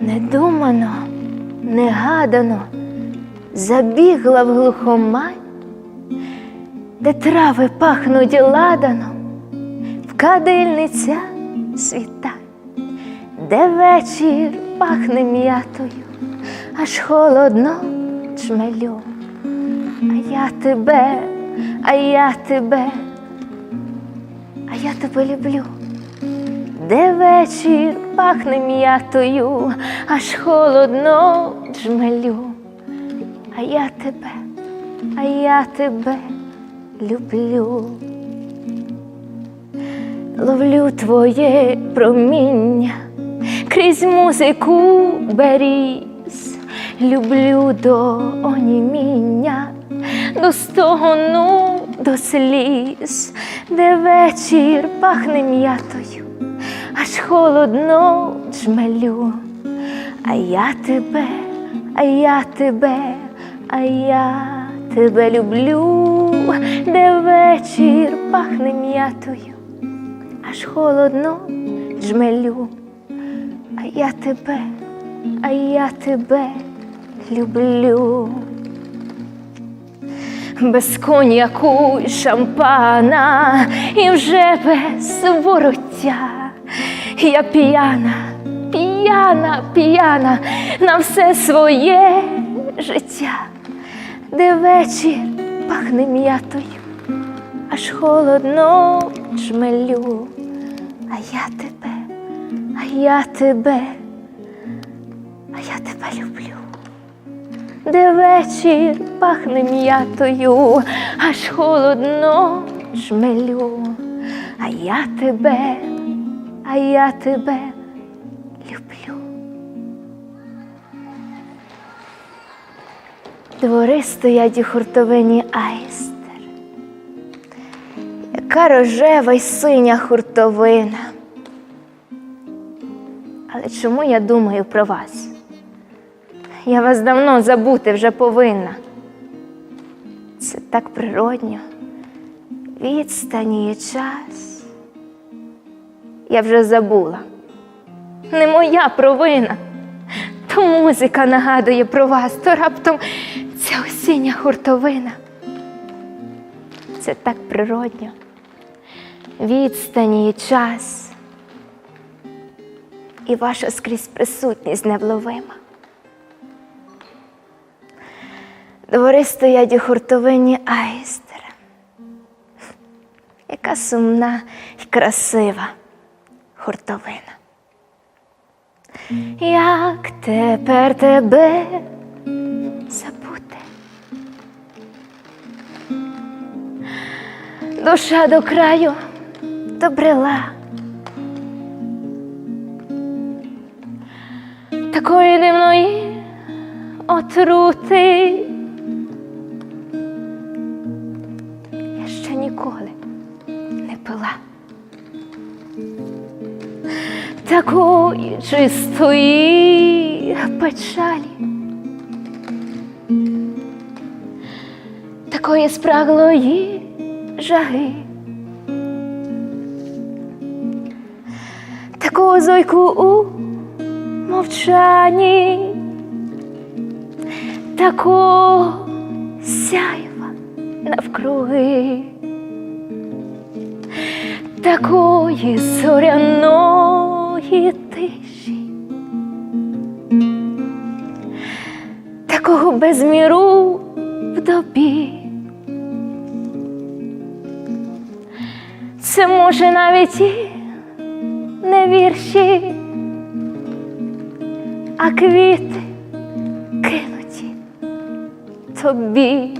Недумано, негадано забігла в глухомань, де трави пахнуть ладаном, в кадильниця світа, де вечір пахне м'ятою, аж холодно чмелю. А я тебе, а я тебе, а я тебе люблю. Де вечір пахне м'ятою, аж холодно джмелю. А я тебе, а я тебе люблю. Ловлю твоє проміння крізь музику беріз, люблю до оніміння, до стогону, до сліз, де вечір пахне м'ятою, аж холодно джмелю. А я тебе, а я тебе, а я тебе люблю, де вечір пахне м'ятою, аж холодно джмелю. А я тебе, а я тебе люблю. Без коньяку й шампана і вже без вороття. Я п'яна, п'яна, п'яна на все своє життя, де вечір пахне м'ятою, аж холодно жмелю. А я тебе, а я тебе, а я тебе люблю. Де вечір пахне м'ятою, аж холодно жмелю. А я тебе, а я тебе люблю. Двори стоять у хуртовині айстер, яка рожева й синя хуртовина. Але чому я думаю про вас? Я вас давно забути вже повинна. Це так природньо. Відстані і час. Я вже забула. Не моя провина. То музика нагадує про вас, то раптом ця осіння хуртовина. Це так природньо. Відстані і час. І ваша скрізь присутність невловима. Двори стоять у хуртовині айстера. Яка сумна і красива хуртовина. Як тепер тебе забути? Душа до краю добрела. Такої дивної отрути. Я ще ніколи не пила. Такої чистої печалі, такої спраглої жаги, такого зойку у мовчанні, такого сяйва навкруги. Такої зоряної тиші, такого безміру в добі. Це може навіть і не вірші, а квіти кинуті тобі.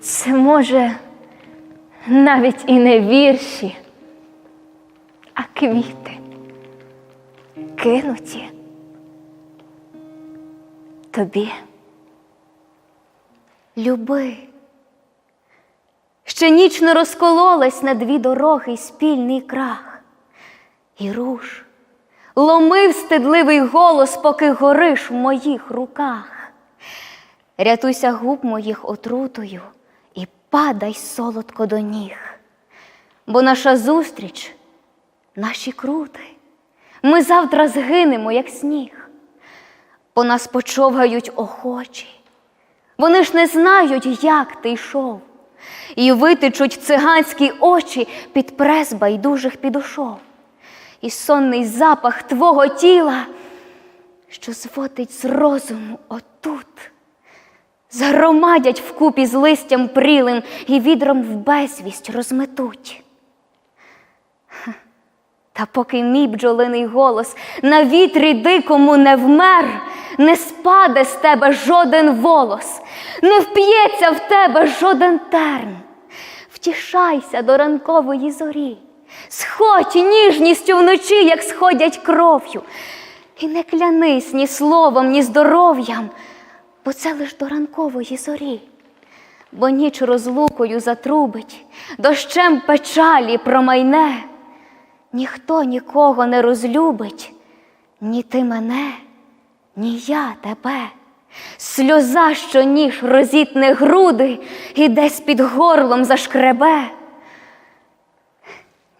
Це може навіть і не вірші, квіти кинуті тобі. Люби. Ще ніч не розкололась на дві дороги спільний крах. І руш ломив стидливий голос, поки гориш в моїх руках. Рятуйся губ моїх отрутою і падай солодко до ніг. бо наша зустріч, наші крути. Ми завтра згинемо, як сніг. По нас почовгають охочі. Вони ж не знають, як ти йшов, і витечуть циганські очі під прес байдужих підошов, і сонний запах твого тіла, що зводить з розуму отут, загромадять вкупі з листям прілим і відром в безвість розметуть. Та поки мій бджолиний голос на вітрі дикому не вмер, не спаде з тебе жоден волос, не вп'ється в тебе жоден терн. Втішайся до ранкової зорі, сходь ніжністю вночі, як сходять кров'ю, і не клянись ні словом, ні здоров'ям, бо це лиш до ранкової зорі. Бо ніч розлукою затрубить, дощем печалі промайне. Ніхто нікого не розлюбить, ні ти мене, ні я тебе. Сльоза, що ніж розітне груди і десь під горлом зашкребе.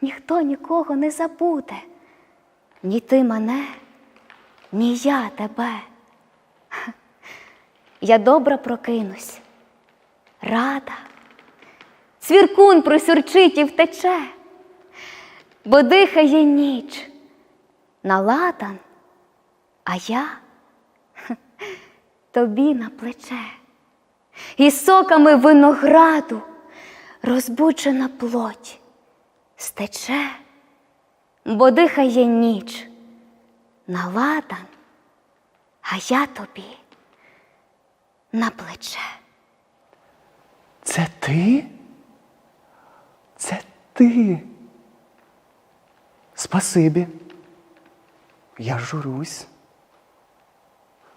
Ніхто нікого не забуде, ні ти мене, ні я тебе. Я добре прокинусь, рада, цвіркун просюрчить і втече бо дихає ніч на ладан, а я тобі на плече, і соками винограду розбуджена плоть стече, бо дихає ніч на ладан, а я тобі на плече. Це ти? Це ти. Спасибі. Я журусь.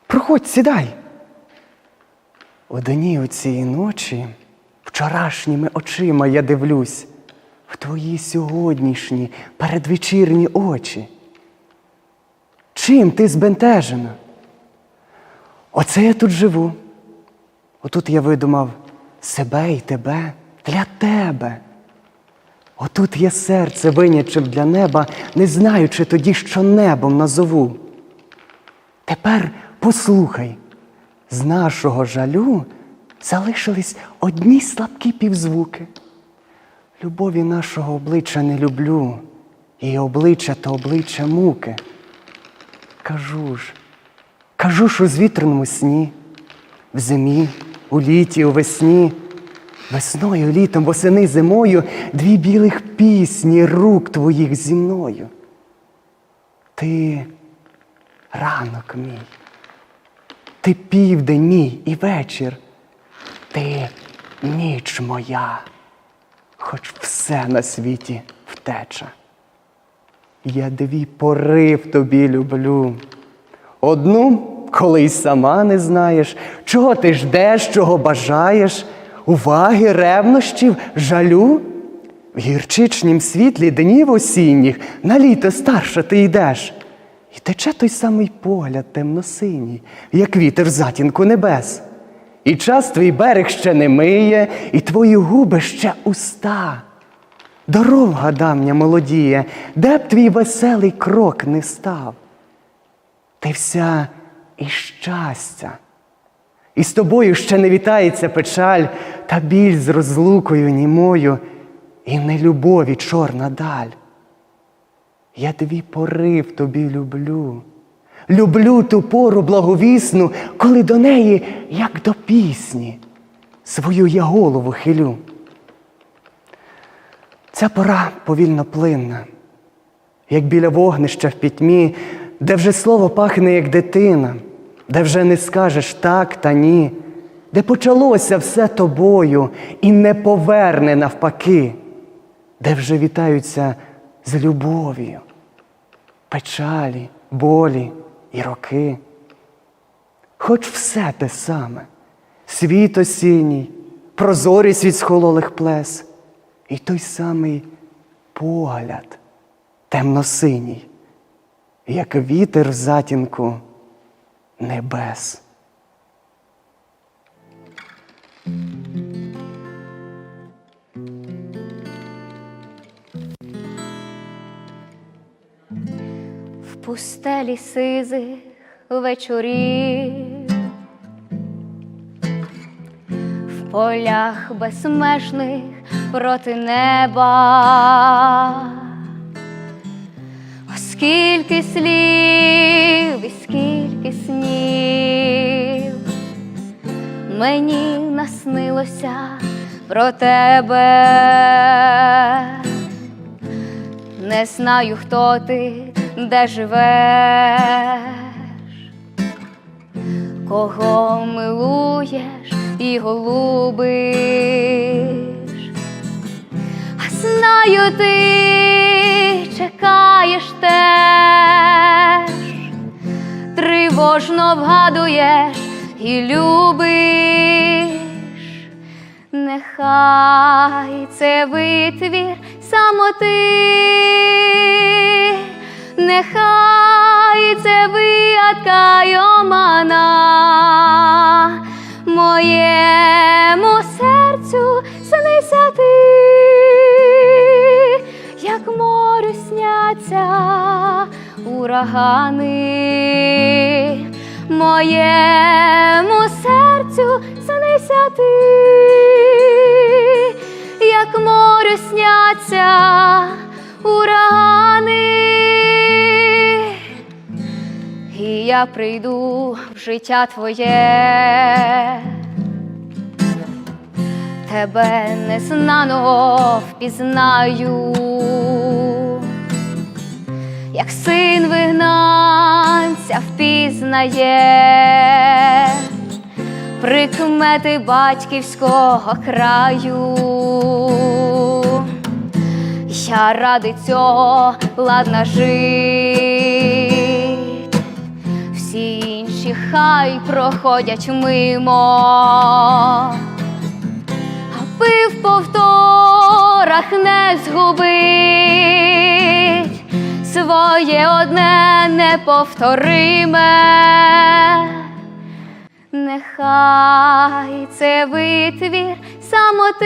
Проходь, сідай. Одній у цієї ночі вчорашніми очима я дивлюсь в твої сьогоднішні передвечірні очі. Чим ти збентежена? Оце я тут живу. Отут я видумав себе і тебе для тебе. Отут я серце винячив для неба, не знаючи тоді, що небом назову. Тепер послухай, з нашого жалю залишились одні слабкі півзвуки. Любові нашого обличчя не люблю, і обличчя то обличчя муки. Кажу ж, кажу ж у звітряному сні, в зимі, у літі, у весні. Весною, літом, восени, зимою дві білих пісні рук твоїх зі мною. Ти ранок мій, ти південь мій і вечір, ти ніч моя, хоч все на світі втече. Я дві пори в тобі люблю. Одну, коли й сама не знаєш, чого ти ждеш, чого бажаєш, уваги, ревнощів, жалю. В гірчичнім світлі днів осінніх на літо старше ти йдеш. І тече той самий погляд темно-синій, як вітер в затінку небес. І час твій берег ще не миє, і твої губи ще уста. Дорога давня молодіє, де б твій веселий крок не став. Ти вся і щастя. І з тобою ще не вітається печаль, та біль з розлукою німою, і нелюбові чорна даль. Я дві пори в тобі люблю. Люблю ту пору благовісну, коли до неї, як до пісні, свою я голову хилю. Ця пора повільно плинна, як біля вогнища в пітьмі, де вже слово пахне, як дитина, де вже не скажеш так та ні, де почалося все тобою і не поверне навпаки, де вже вітаються з любов'ю, печалі, болі і роки. Хоч все те саме, світ осінній, прозорість від схололих плес, і той самий погляд темно-синій, як вітер в затінку небес. В пустелі сизих вечорів, в полях безсмешних проти неба. Оскільки слів і скільки снів мені наснилося про тебе. Не знаю, хто ти, де живеш, кого милуєш і голубиш. Знаю, ти чекаєш теж, тривожно вгадуєш і любиш. Нехай це витвір самоти, нехай це вигадка й омана. Моєму серцю снися ти, як морю сняться урагани, моєму серцю снися ти, як морю сняться урагани. І я прийду в життя твоє, тебе незнаного впізнаю, як син вигнанця впізнає прикмети батьківського краю. Я ради цього ладна жить, всі інші хай проходять мимо, аби в повторах не згубить своє одне неповториме. Нехай це витвір самоти,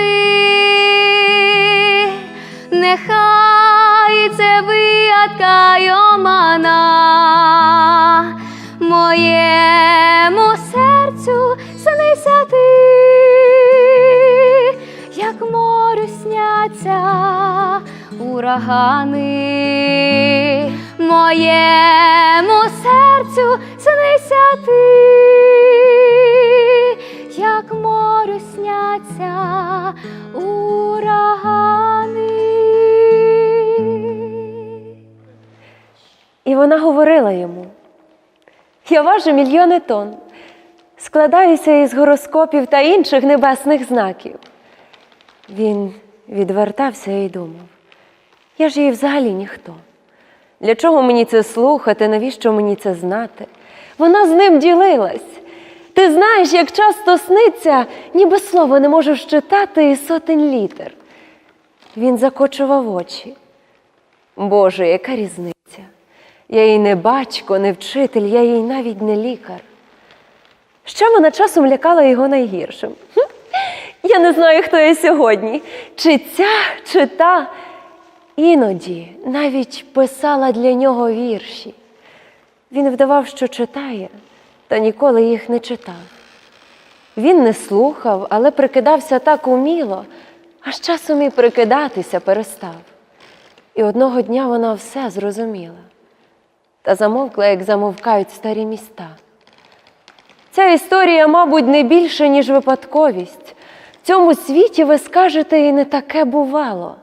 нехай це вигадка й омана. Моєму серцю снися ти, як морю сняться урагани, моєму серцю снися ти, як морю сняться урагани. І вона говорила йому: Я важу мільйони тонн, складаюся із гороскопів та інших небесних знаків. Він відвертався і думав: я ж їй взагалі ніхто. Для чого мені це слухати, навіщо мені це знати? Вона з ним ділилась. Ти знаєш, як часто сниться, ніби слово не можеш читати і сотень літер. Він закочував очі. Боже, яка різниця? Я їй не батько, не вчитель, я їй навіть не лікар. Ще вона часом лякала його найгіршим. Я не знаю, хто я сьогодні, чи ця, чи та. Іноді навіть писала для нього вірші. Він вдавав, що читає, та ніколи їх не читав. Він не слухав, але прикидався так уміло, аж часом і прикидатися перестав. І одного дня вона все зрозуміла та замовкла, як замовкають старі міста. Ця історія, мабуть, не більше, ніж випадковість. В цьому світі ви скажете, і не таке бувало.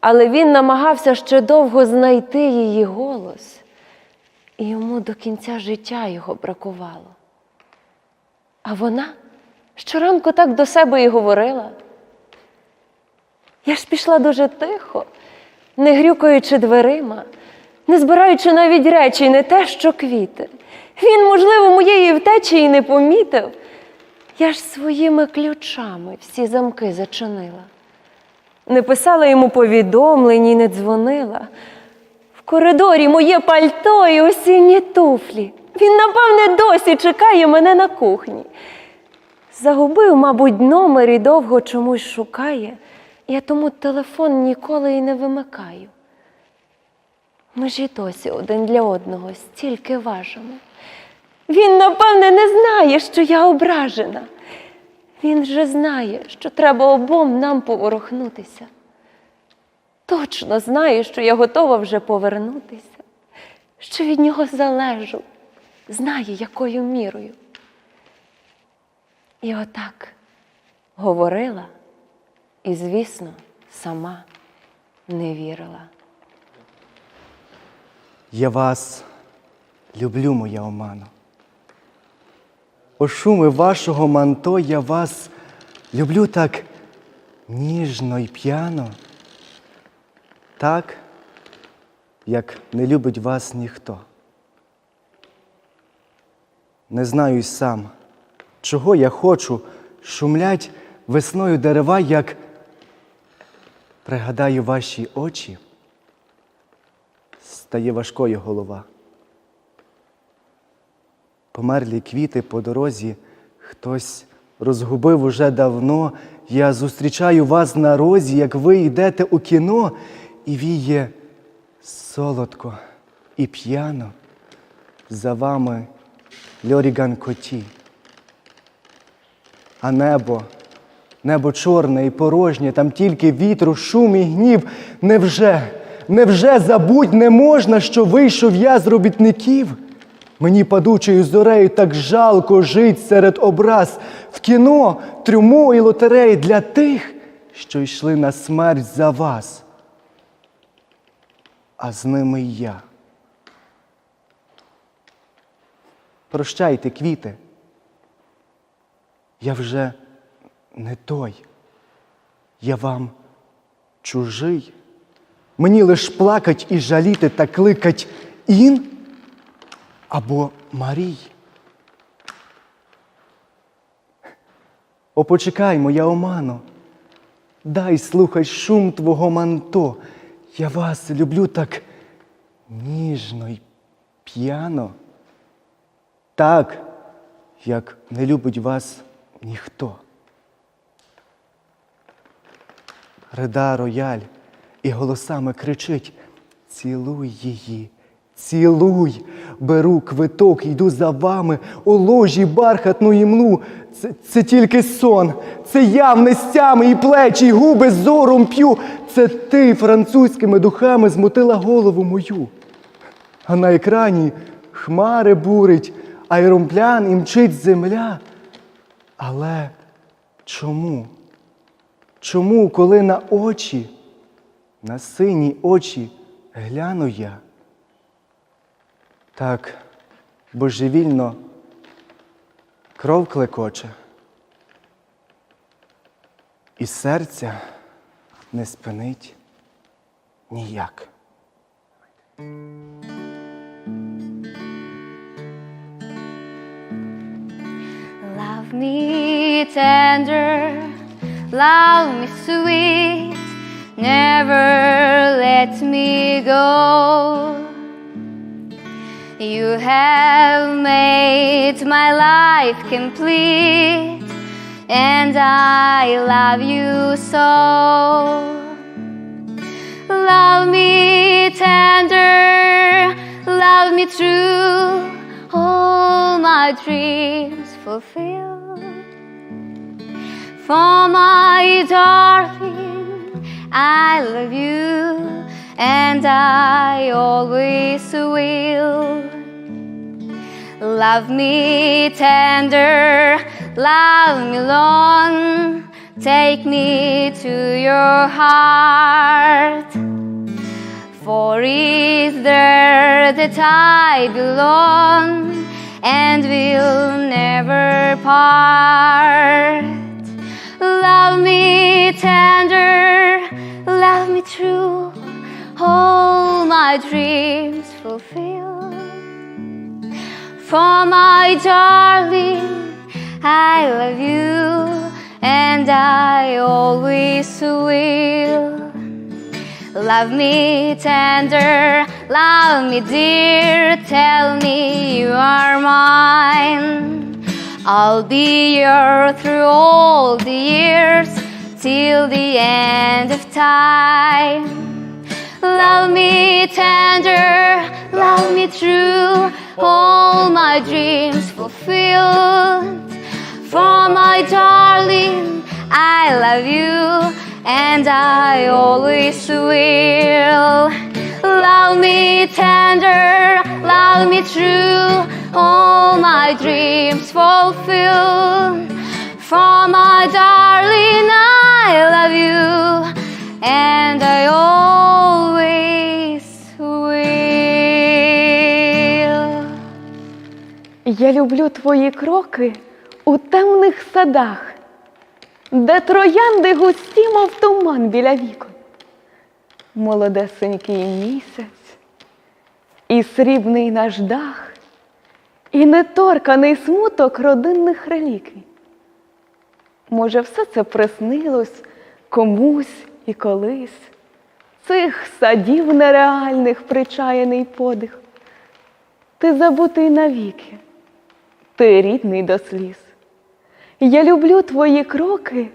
Але він намагався ще довго знайти її голос, і йому до кінця життя його бракувало. А вона щоранку так до себе і говорила. Я ж пішла дуже тихо, не грюкаючи дверима, не збираючи навіть речі, не те, що квіти. Він, можливо, моєї втечі і не помітив. Я ж своїми ключами всі замки зачинила. Не писала йому повідомлень і не дзвонила. В коридорі моє пальто і осінні туфлі. Він, напевне, досі чекає мене на кухні. Загубив, мабуть, номер і довго чомусь шукає. Я тому телефон ніколи і не вимикаю. Ми ж і досі один для одного стільки важимо. Він, напевне, не знає, що я ображена. Він же знає, що треба обом нам поворухнутися. Точно знає, що я готова вже повернутися, що від нього залежу, знає, якою мірою. І отак говорила і, звісно, сама не вірила. Я вас люблю, моя омано. О шуми вашого манто я вас люблю так ніжно і п'яно, так, як не любить вас ніхто. Не знаю й сам, чого я хочу, шумлять весною дерева, як пригадаю ваші очі стає важкою голова. Померлі квіти по дорозі, хтось розгубив уже давно. Я зустрічаю вас на розі, як ви йдете у кіно, і віє солодко і п'яно. За вами льоріган коті. А небо, небо чорне і порожнє, там тільки вітру, шум і гнів. Невже, невже забудь не можна, що вийшов я з робітників? Мені падучою зорею так жалко жить серед образ в кіно, трюмо і лотереї для тих, що йшли на смерть за вас. А з ними я. Прощайте, квіти. Я вже не той. Я вам чужий. Мені лиш плакать і жаліти та кликать ін або Марій. О, почекай, моя омано, дай слухай шум твого манто. Я вас люблю так ніжно й п'яно, так, як не любить вас ніхто. Рида рояль і голосами кричить: цілуй її, цілуй, беру квиток, йду за вами у ложі бархатну імлу. Це, це тільки сон, це я нестями і плечі, і губи зором п'ю. Це ти французькими духами змотила голову мою. А на екрані хмари бурить, аероплян і мчить земля. Але чому? Чому, коли на очі, на сині очі гляну я? Так божевільно кров клекоче, і серця не спинить ніяк. Love me tender, love me sweet, never let me go. You have made my life complete, and I love you so. Love me tender, love me true, all my dreams fulfill. For my darling, I love you, and I always will. Love me tender, love me long, take me to your heart. For is there that I belong and will never part? Dreams fulfilled. For my darling, I love you and I always will. Love me tender, love me dear, tell me you are mine. I'll be yours through all the years till the end of time. Love me tender, love me true, all my dreams fulfilled. For my darling, I love you, and I always will. Love me tender, love me true, all my dreams fulfilled. For my darling, I love you, and I always Я люблю твої кроки у темних садах, де троянди густі, мов туман біля вікон. Молодесенький місяць, і срібний наш дах, і неторканий смуток родинних реліквій. Може, все це приснилось комусь і колись, цих садів нереальних причаяний подих. Ти забутий навіки, ти рідний до сліз. Я люблю твої кроки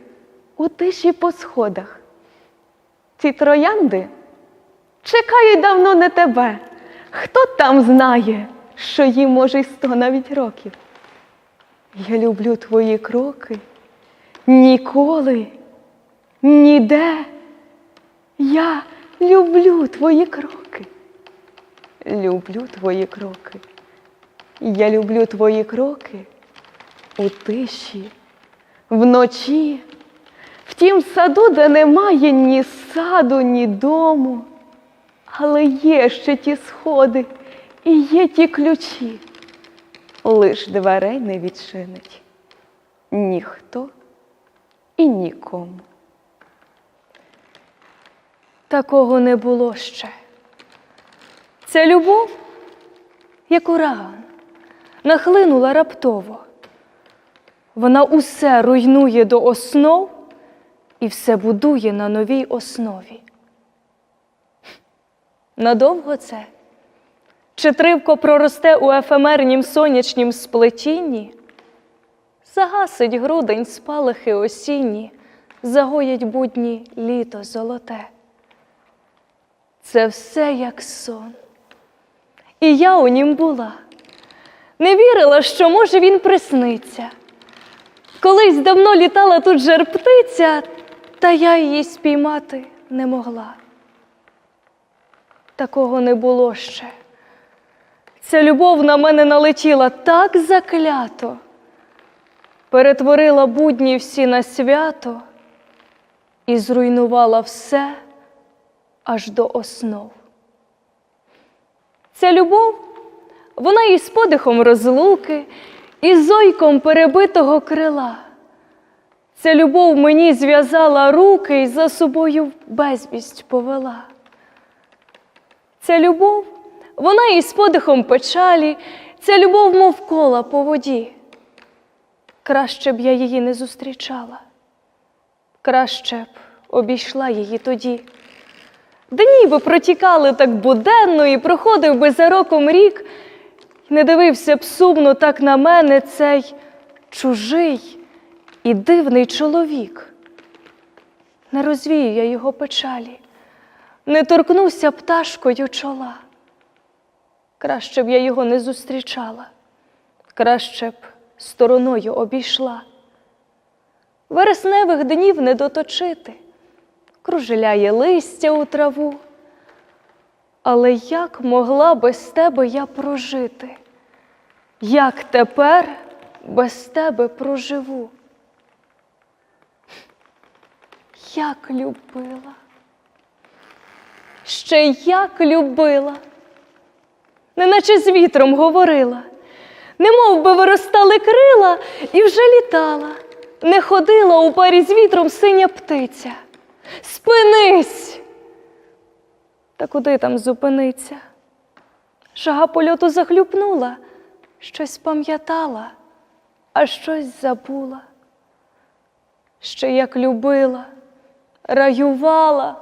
у тиші по сходах. Ці троянди чекають давно не тебе. Хто там знає, що їм може й сто навіть років? Я люблю твої кроки ніколи, ніде. Я люблю твої кроки. Люблю твої кроки. Я люблю твої кроки у тиші, вночі, в тім саду, де немає ні саду, ні дому, але є ще ті сходи і є ті ключі. Лиш дверей не відчинить ніхто і нікому. Такого не було ще. Ця любов, як ураган, нахлинула раптово. Вона усе руйнує до основ і все будує на новій основі. Надовго це? Чи тривко проросте у ефемернім сонячнім сплетінні? Загасить грудень спалахи осінні, загоять будні літо золоте. Це все як сон. І я у нім була. Не вірила, що може він присниться. Колись давно літала тут жар птиця, та я її спіймати не могла. Такого не було ще. Ця любов на мене налетіла так заклято, перетворила будні всі на свято і зруйнувала все аж до основ. Ця любов, вона із подихом розлуки, і зойком перебитого крила. Ця любов мені зв'язала руки і за собою безвість повела. Ця любов, вона із подихом печалі, ця любов, мов кола по воді. Краще б я її не зустрічала, краще б обійшла її тоді. Дні би протікали так буденно і проходив би за роком рік, і не дивився б сумно так на мене цей чужий і дивний чоловік. Не розвію я його печалі, не торкнуся пташкою чола. Краще б я його не зустрічала, краще б стороною обійшла. Вересневих днів не доточити кружеляє листя у траву. Але як могла без тебе я прожити? Як тепер без тебе проживу? Як любила, ще як любила, неначе з вітром говорила, немов би виростали крила і вже літала, не ходила у парі з вітром синя птиця. Спинись! Та куди там зупиниться? Шага польоту захлюпнула, щось пам'ятала, а щось забула. Ще як любила, раювала,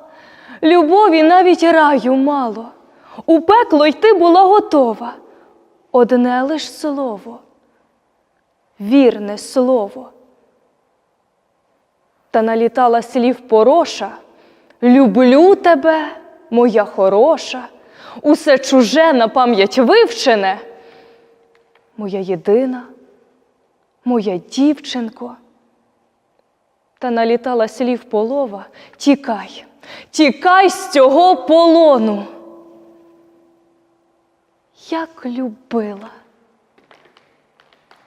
любові навіть раю мало. У пекло йти була готова. Одне лиш слово, вірне слово та налітала слів пороша. Люблю тебе, моя хороша, усе чуже на пам'ять вивчене. Моя єдина, моя дівчинко. Та налітала слів полова. Тікай, тікай з цього полону. Як любила,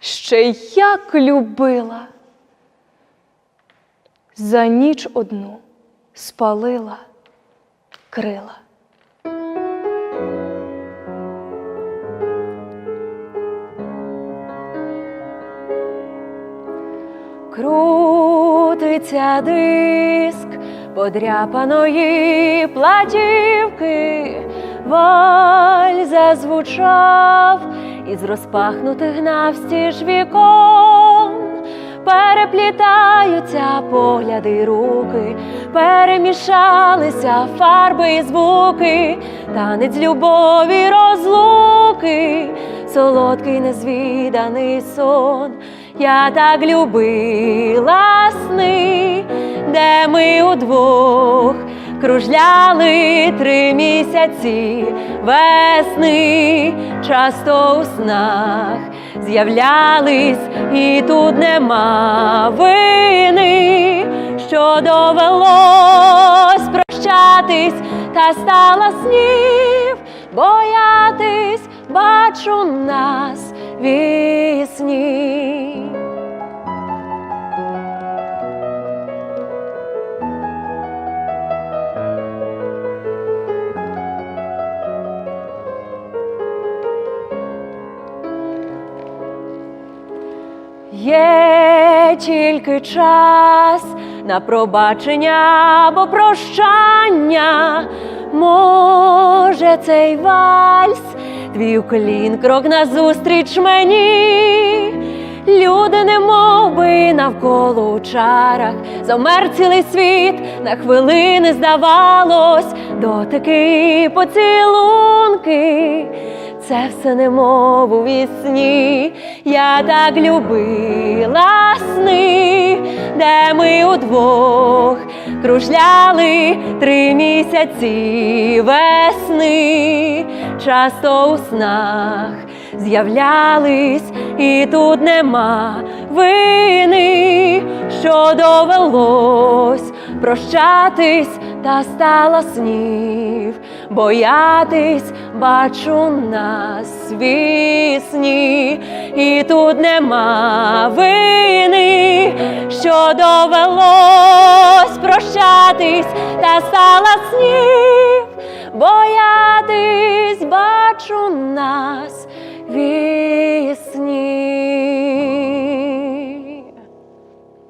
ще як любила. За ніч одну спалила крила. Крутиться диск подряпаної платівки, валь зазвучав із розпахнутих навстіж вікон. Переплітаються погляди руки, перемішалися фарби і звуки, танець любові розлуки, солодкий незвіданий сон. Я так любила сни, де ми удвох кружляли три місяці весни, часто у снах з'являлись, і тут нема вини, що довелось прощатись, та стала снів боятись, бачу нас вісні. Є тільки час на пробачення або прощання. Може, цей вальс, твій уклін крок назустріч мені. Люди, не би навколо у чарах, завмер цілий світ, на хвилини здавалось, дотики, поцілунки. Це все немов у вісні, я так любила сни, де ми удвох кружляли три місяці весни, часто у снах з'являлись, і тут нема вини, що довелось прощатись та стала снів, боятись, бачу нас вісні, і тут нема вини, що довелось прощатись та стала снів, боятись, бачу нас вісні.